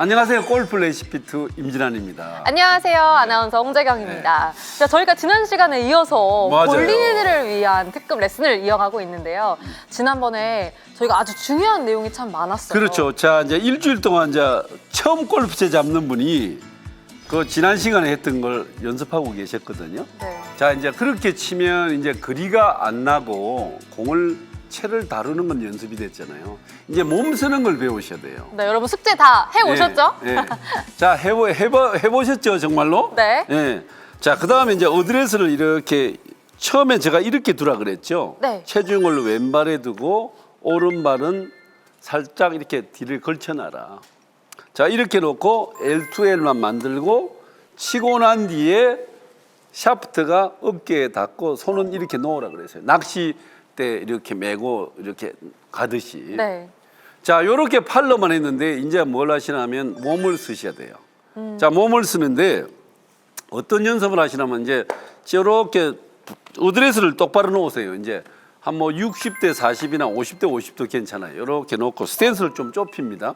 안녕하세요. 골프 레시피트 임진환입니다. 안녕하세요. 아나운서 홍재경입니다. 자, 저희가 지난 시간에 이어서 네. 맞아요. 볼린이들을 위한 특급 레슨을 이어가고 있는데요. 지난번에 저희가 아주 중요한 내용이 참 많았어요. 그렇죠. 자, 이제 일주일 동안 이제 처음 골프채 잡는 분이 그 지난 시간에 했던 걸 연습하고 계셨거든요. 네. 자, 이제 그렇게 치면 이제 거리가 안 나고 공을 채를 다루는 건 연습이 됐잖아요. 이제 몸 쓰는 걸 배우셔야 돼요. 네, 여러분 숙제 다 해오셨죠? 예, 예. 자, 해보, 해보, 해보셨죠, 정말로? 네. 예. 자, 그 다음에 이제 어드레스를 이렇게 처음에 제가 이렇게 두라 그랬죠. 네. 체중을 왼발에 두고 오른발은 살짝 이렇게 뒤를 걸쳐놔라. 자, 이렇게 놓고 L2L만 만들고 치고 난 뒤에 샤프트가 어깨에 닿고 손은 이렇게 놓으라 그랬어요. 낚시 때 이렇게 메고 이렇게 가듯이. 네. 자, 요렇게 팔로만 했는데 이제 뭘 하시냐면 몸을 쓰셔야 돼요. 자, 몸을 쓰는데 어떤 연습을 하시냐면 이제 저렇게 어드레스를 똑바로 놓으세요. 이제 한 뭐 60대 40이나 50대 50도 괜찮아요. 이렇게 놓고 스탠스를 좀 좁힙니다.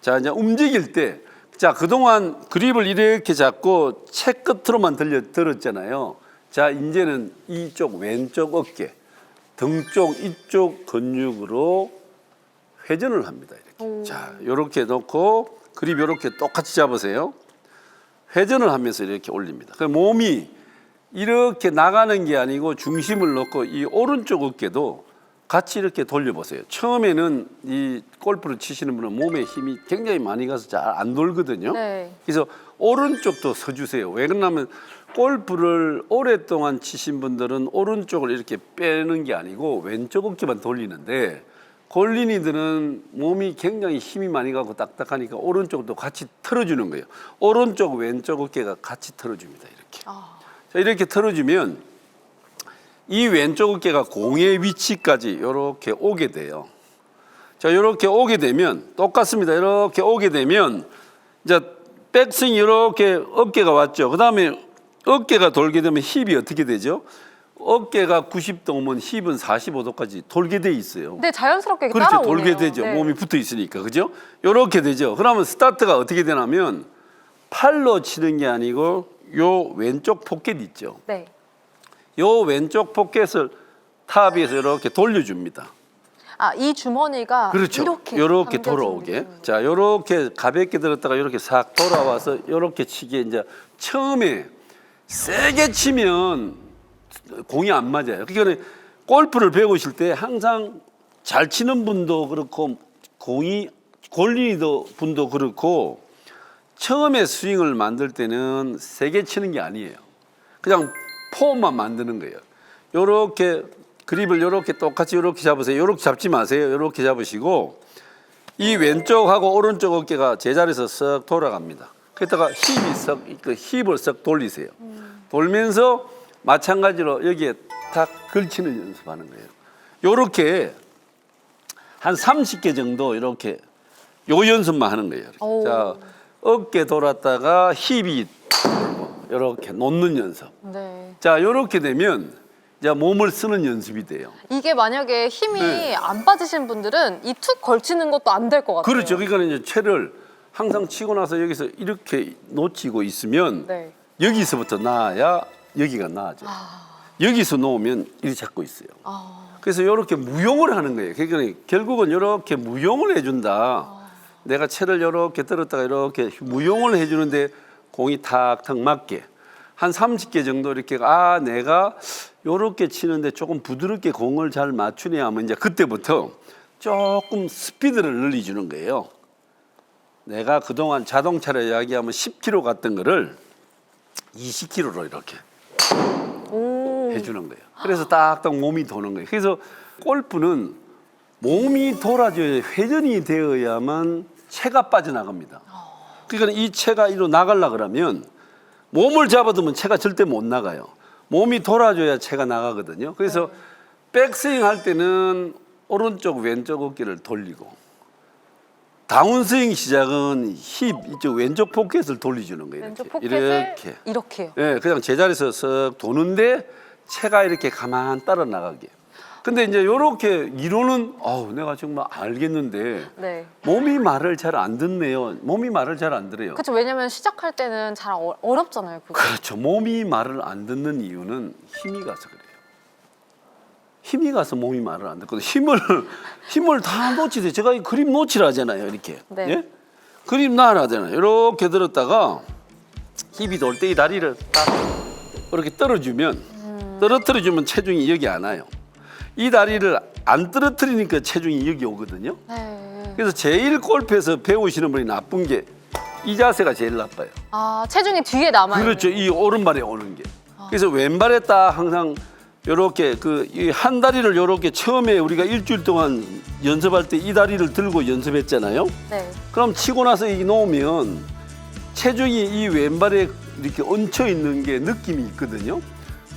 자, 이제 움직일 때 자, 그동안 그립을 이렇게 잡고 채 끝으로만 들려 들었잖아요. 자, 이제는 이쪽 왼쪽 어깨 등 쪽 이쪽 근육으로 회전을 합니다. 이렇게. 자, 요렇게 놓고 그립 요렇게 똑같이 잡으세요. 회전을 하면서 이렇게 올립니다. 그 몸이 이렇게 나가는 게 아니고 중심을 놓고 이 오른쪽 어깨도 같이 이렇게 돌려보세요. 처음에는 이 골프를 치시는 분은 몸에 힘이 굉장히 많이 가서 잘 안 돌거든요. 네. 그래서 오른쪽도 서주세요. 왜 그러냐면 골프를 오랫동안 치신 분들은 오른쪽을 이렇게 빼는 게 아니고 왼쪽 어깨만 돌리는데 골린이들은 몸이 굉장히 힘이 많이 가고 딱딱하니까 오른쪽도 같이 틀어주는 거예요. 오른쪽 왼쪽 어깨가 같이 틀어줍니다. 이렇게. 아, 자, 이렇게 틀어주면 이 왼쪽 어깨가 공의 위치까지 이렇게 오게 돼요. 자, 이렇게 오게 되면 똑같습니다. 이렇게 오게 되면 이제 백스윙 이렇게 어깨가 왔죠. 그 다음에 어깨가 돌게 되면 힙이 어떻게 되죠? 어깨가 90도 오면 힙은 45도까지 돌게 돼 있어요. 네, 자연스럽게 그렇죠. 따라오네요. 돌게 되죠. 네. 몸이 붙어 있으니까. 그죠? 요렇게 되죠. 그러면 스타트가 어떻게 되냐면 팔로 치는 게 아니고 요 왼쪽 포켓 있죠. 네. 요 왼쪽 포켓을 탑 위에서 이렇게 돌려줍니다. 아, 이 주머니가 그렇죠. 이렇게 요렇게 돌아오게. 자, 요렇게 가볍게 들었다가 요렇게 싹 돌아와서 요렇게 치기에 이제 처음에 세게 치면 공이 안 맞아요. 그러니까 골프를 배우실 때 항상 잘 치는 분도 그렇고 공이 골린이도 분도 그렇고 처음에 스윙을 만들 때는 세게 치는 게 아니에요. 그냥 폼만 만드는 거예요. 요렇게 그립을 요렇게 똑같이 요렇게 잡으세요. 요렇게 잡지 마세요. 요렇게 잡으시고 이 왼쪽하고 오른쪽 어깨가 제자리에서 쓱 돌아갑니다. 그랬다가 힙이 쓱, 그 힙을 쓱 돌리세요. 돌면서 마찬가지로 여기에 탁 걸치는 연습하는 거예요. 요렇게 한 30개 정도 이렇게 요 연습만 하는 거예요. 오. 자, 어깨 돌았다가 힙이 이렇게 놓는 연습. 네. 자, 요렇게 되면 이제 몸을 쓰는 연습이 돼요. 이게 만약에 힘이 네. 안 빠지신 분들은 이 툭 걸치는 것도 안 될 것 같아요. 그렇죠. 그러니까 이제 채를 항상 치고 나서 여기서 이렇게 놓치고 있으면 네. 여기서부터 나야 여기가 나아져. 요 여기서 놓으면 이리 잡고 있어요. 아, 그래서 이렇게 무용을 하는 거예요. 그러니까 결국은 이렇게 무용을 해준다. 내가 채를 이렇게 들었다가 이렇게 무용을 해주는데 공이 탁탁 맞게 한 30개 정도 이렇게 아 내가 이렇게 치는데 조금 부드럽게 공을 잘 맞추네 하면 이제 그때부터 조금 스피드를 늘려주는 거예요. 내가 그동안 자동차로 이야기하면 10km 갔던 거를 20km로 이렇게 오. 해주는 거예요. 그래서 딱딱 몸이 도는 거예요. 그래서 골프는 몸이 돌아줘야 회전이 되어야만 채가 빠져나갑니다. 그러니까 이 채가 이로 나가려 그러면 몸을 잡아두면 채가 절대 못 나가요. 몸이 돌아줘야 채가 나가거든요. 그래서 백스윙 할 때는 오른쪽 왼쪽 어깨를 돌리고 다운 스윙 시작은 힙 이쪽 왼쪽 포켓을 돌려주는 거예요. 왼쪽 이렇게. 포켓을 이렇게. 이렇게 요. 예, 그냥 제자리에서 쓱 도는데 채가 이렇게 가만 따라 나가게. 근데 이제 요렇게 이론은 어우 내가 정말 알겠는데 네. 몸이 말을 잘 안 듣네요. 몸이 말을 잘 안 들어요. 그렇죠. 왜냐면 시작할 때는 잘 어, 어렵잖아요. 그거. 그렇죠. 몸이 말을 안 듣는 이유는 힘이 가서 그래요. 힘이 가서 몸이 말을 안 듣거든. 힘을 힘을 다 놓치세요. 제가 이 그림 놓치라 하잖아요. 이렇게. 네. 예? 그림 나라 하잖아요. 이렇게 들었다가 힘이 돌 때 이 다리를 딱 이렇게 떨어주면 떨어뜨려 주면 체중이 여기 안 와요. 이 다리를 안 떨어뜨리니까 체중이 여기 오거든요. 네. 그래서 제일 골프에서 배우시는 분이 나쁜 게 이 자세가 제일 나빠요. 아 체중이 뒤에 남아 있는. 그렇죠. 이 오른발에 오는 게. 그래서 왼발에 딱 항상 요렇게 그 이 한 다리를 요렇게 처음에 우리가 일주일 동안 연습할 때 이 다리를 들고 연습했잖아요. 네. 그럼 치고 나서 이 놓으면 체중이 이 왼발에 이렇게 얹혀 있는 게 느낌이 있거든요.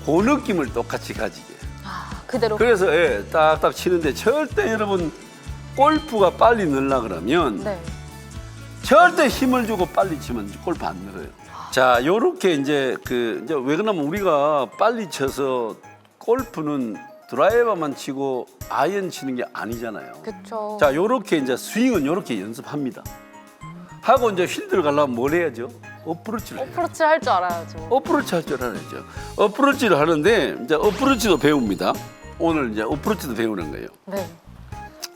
그 느낌을 똑같이 가지게. 아 그대로. 그래서 예, 딱딱 치는데 절대 여러분 골프가 빨리 늘라 그러면 네. 절대 힘을 주고 빨리 치면 골프 안 늘어요. 자, 요렇게 이제 그 이제 왜 그러냐면 우리가 빨리 쳐서 골프는 드라이버만 치고 아이언 치는 게 아니잖아요. 그렇죠. 자, 요렇게 이제 스윙은 요렇게 연습합니다. 하고 이제 필드를 가려면 뭘 해야죠? 어프로치를 해요. 어프로치 할 줄 알아야죠. 어프로치 할 줄 알아야죠. 어프로치를 하는데 이제 어프로치도 배웁니다. 오늘 이제 어프로치도 배우는 거예요. 네.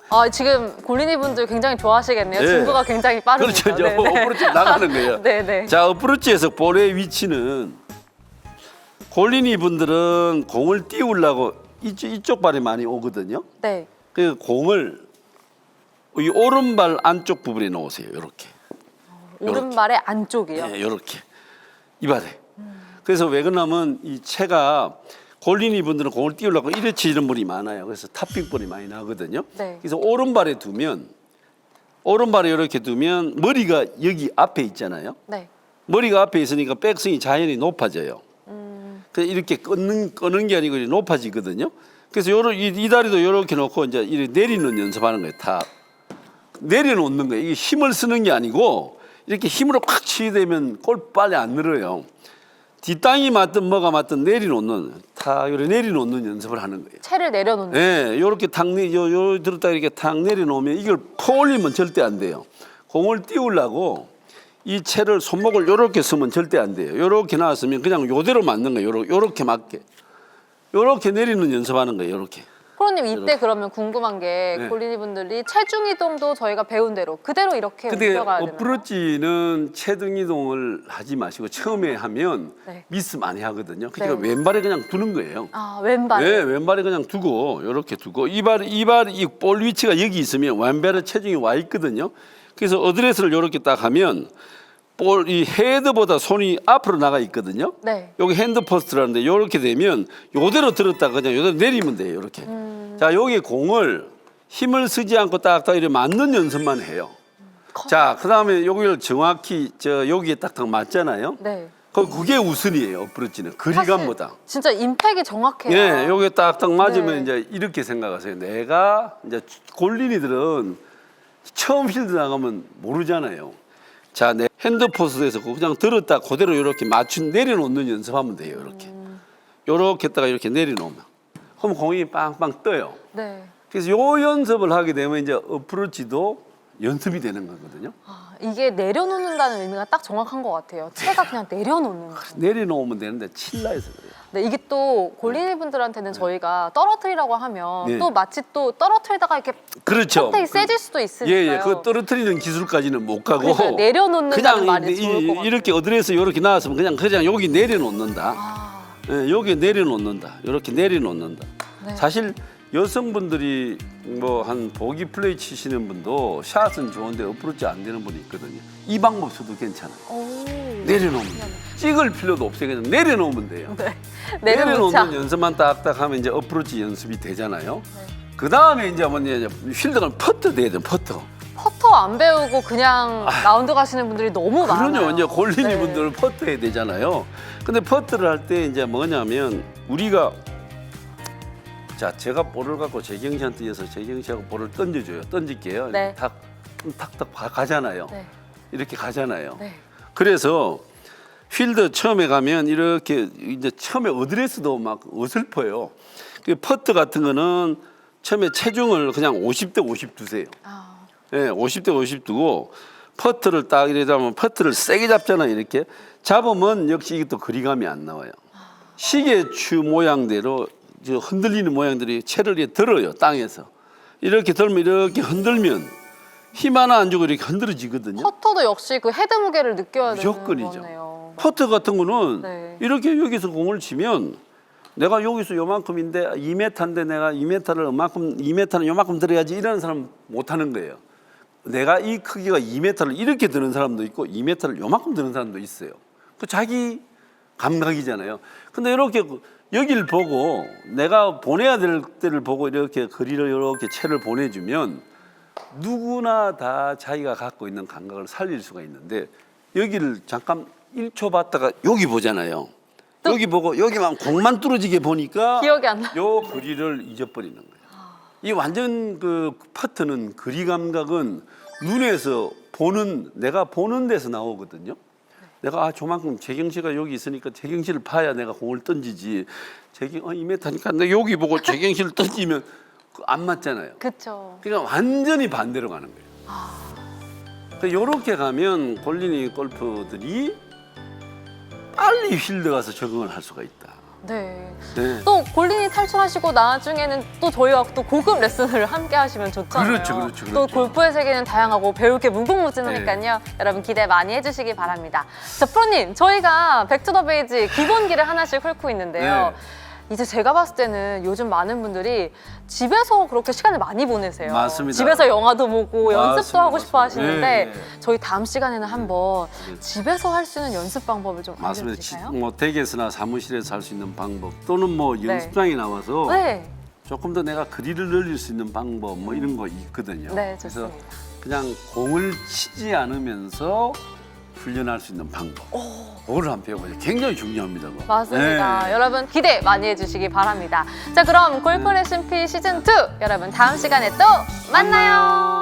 아 지금 골린이 분들 굉장히 좋아하시겠네요. 네. 증거가 굉장히 빠릅니다. 그렇죠. 이제 어프로치 나가는 거예요. 네 네. 자, 어프로치에서 볼의 위치는 골린이 분들은 공을 띄우려고 이쪽, 이쪽 발이 많이 오거든요. 네. 그 공을 이 오른발 안쪽 부분에 놓으세요. 이렇게. 오른발의 안쪽이요. 네, 이렇게. 이 발에. 그래서 왜 그러냐면 이 채가 골린이 분들은 공을 띄우려고 이래 치는 분이 많아요. 그래서 탑핑볼이 많이 나거든요. 네. 그래서 오른발에 두면 오른발에 이렇게 두면 머리가 여기 앞에 있잖아요. 네. 머리가 앞에 있으니까 백스윙이 자연히 높아져요. 이렇게 끄는 끄는 게 아니고 높아지거든요. 그래서 요런 이, 이 다리도 이렇게 놓고 이제 이렇게 내리는 연습하는 거예요. 다 내려놓는 거예요. 이게 힘을 쓰는 게 아니고 이렇게 힘으로 팍 치게 되면 골 빨리 안 늘어요. 뒷땅이 맞든 뭐가 맞든 내려놓는 다 이렇게 내려놓는 연습을 하는 거예요. 채를 내려놓는. 예, 요렇게 탁 내, 요, 요 들었다 이렇게 탁 내려놓으면 이걸 퍼 올리면 절대 안 돼요. 공을 띄우려고 이 채를 손목을 요렇게 쓰면 절대 안 돼요. 요렇게 나왔으면 그냥 요대로 맞는 거예요. 요렇게, 요렇게 맞게. 요렇게 내리는 연습하는 거예요. 요렇게. 프로님 이때 그러면 궁금한 게 네. 골린이 분들이 체중 이동도 저희가 배운 대로 그대로 이렇게 근데 옮겨가야 되나요? 어프로치는 체등 이동을 하지 마시고 처음에 하면 네. 미스 많이 하거든요. 그러니까 네. 왼발에 그냥 두는 거예요. 아 왼발. 네, 왼발에 그냥 두고 이렇게 두고 이발 이발 이 볼 위치가 여기 있으면 왼발에 체중이 와 있거든요. 그래서 어드레스를 이렇게 딱 하면 볼 이 헤드보다 손이 앞으로 나가 있거든요. 네. 여기 핸드 포스트라는데 이렇게 되면 요대로 들었다가 그냥 요대로 내리면 돼요. 이렇게. 자, 여기 공을 힘을 쓰지 않고 딱딱 이렇게 맞는 연습만 해요. 자, 그다음에 여기를 정확히 저 여기에 딱딱 맞잖아요. 네. 그 그게 우선이에요. 어프로치는 거리감보다. 사실 진짜 임팩이 정확해요. 예, 요게 딱딱 맞으면 네. 이제 이렇게 생각하세요. 내가 이제 골린이들은 처음 필드 나가면 모르잖아요. 자, 내 핸드 포스에서 그냥 들었다 그대로 이렇게 맞춘 내려놓는 연습하면 돼요. 이렇게. 요렇게 했다가 이렇게 내려놓으면. 그럼 공이 빵빵 떠요. 네. 그래서 요 연습을 하게 되면 이제 어프로치도 연습이 되는 거거든요. 아, 이게 내려놓는다는 의미가 딱 정확한 것 같아요. 채가 그냥 내려놓는 거. 내려놓으면 되는데 칠라해서 그래요. 네, 이게 또 골린이 분들한테는 저희가 떨어뜨리라고 하면 네. 또 마치 또 떨어뜨리다가 이렇게 그렇죠. 컨택이 세질 수도 있으니까요. 예, 예. 그 떨어뜨리는 기술까지는 못 가고. 내려놓는다는 그냥 말이 이- 좋을 것 같아요. 이렇게 어드레스 이렇게 나왔으면 그냥 그냥 여기 내려놓는다. 아, 예, 여기 내려놓는다. 이렇게 내려놓는다. 네. 사실 여성분들이 뭐 한 보기 플레이 치시는 분도 샷은 좋은데 어프로치 안 되는 분이 있거든요. 이 방법 써도 괜찮아요. 오. 내려놓으면 찍을 필요도 없어요. 그냥 내려놓으면 돼요. 네. 내려놓자. 내려놓는 연습만 딱딱 하면 이제 어프로치 연습이 되잖아요. 네. 그 다음에 이제 뭐냐 필드가 퍼트 돼야 돼요. 퍼트. 퍼터 안 배우고 그냥 라운드 가시는 분들이 너무 많아요. 그럼요. 이제 골린이 네. 분들 퍼트 해야 되잖아요. 근데 퍼트를 할 때 이제 뭐냐면 우리가 자 제가 볼을 갖고 재경 씨한테 이어서 재경 씨하고 볼을 던져줘요. 던질게요. 네. 탁 탁탁 가- 가잖아요. 네. 이렇게 가잖아요. 네. 그래서 필드 처음에 가면 이렇게 이제 처음에 어드레스도 막 어설퍼요. 그 퍼트 같은 거는 처음에 체중을 그냥 50대 50 두세요. 아, 예, 50대 50 두고 퍼트를 딱 이래 잡으면 퍼트를 세게 잡잖아요. 이렇게 잡으면 역시 이것도 거리감이 안 나와요. 시계추 모양대로 저 흔들리는 모양들이 이렇게 들어요 땅에서 이렇게 들면 이렇게 흔들면 힘 하나 안 주고 이렇게 흔들어지거든요. 퍼터도 역시 그 헤드 무게를 느껴야 되는 무조건이죠. 거네요. 퍼트 같은 거는 네. 이렇게 여기서 공을 치면 내가 여기서 요만큼인데 2m인데 내가 2m를 요만큼 2m는 요만큼 들어야지 이러는 사람 못 하는 거예요. 내가 이 크기가 2m를 이렇게 드는 사람도 있고 2m를 요만큼 드는 사람도 있어요. 그 자기 감각이잖아요. 근데 이렇게 그 여기를 보고 내가 보내야 될 때를 보고 이렇게 거리를 이렇게 채를 보내주면 누구나 다 자기가 갖고 있는 감각을 살릴 수가 있는데 여기를 잠깐 1초 봤다가 여기 보잖아요. 여기 보고 여기만 공만 뚫어지게 보니까 기억이 안 나. 요 거리를 잊어버리는 거예요. 이 완전 그 퍼트는 거리 감각은 눈에서 보는 내가 보는 데서 나오거든요. 내가 아 저만큼 재경 씨가 여기 있으니까 재경 씨를 봐야 내가 공을 던지지. 재경 어 2m니까 내 여기 보고 재경 씨를 던지면 그안 맞잖아요. 그쵸. 그러니까 완전히 반대로 가는 거예요. 이렇게 가면 골린이 골프들이 빨리 필드 가서 적응을 할 수가 있다. 네. 네. 또 골린이 탈출하시고 나중에는 또 저희와 또 고급 레슨을 함께 하시면 좋잖아요. 그렇죠, 그렇죠, 또 그렇죠. 골프의 세계는 다양하고 배울 게 무궁무진하니까요. 네. 여러분 기대 많이 해주시기 바랍니다. 자, 프로님, 저희가 백투더 베이지 기본기를 하나씩 훑고 있는데요. 네. 이제 제가 봤을 때는 요즘 많은 분들이 집에서 그렇게 시간을 많이 보내세요. 맞습니다. 집에서 영화도 보고 연습도 맞습니다, 하고 싶어 맞습니다. 하시는데 네, 네. 저희 다음 시간에는 한번 네. 집에서 할 수 있는 연습 방법을 좀 맞습니다. 지- 알려주실까요? 뭐 댁에서나 사무실에서 할 수 있는 방법 또는 뭐 연습장에 나와서 네. 조금 더 내가 거리를 늘릴 수 있는 방법 뭐 이런 거 있거든요. 네, 그래서 좋습니다. 그냥 공을 치지 않으면서 훈련할 수 있는 방법. 그걸 한번 배워보죠. 굉장히 중요합니다. 그거. 맞습니다. 네. 여러분 기대 많이 해주시기 바랍니다. 자 그럼 골프 레슨피 시즌 2 여러분 다음 시간에 또 만나요.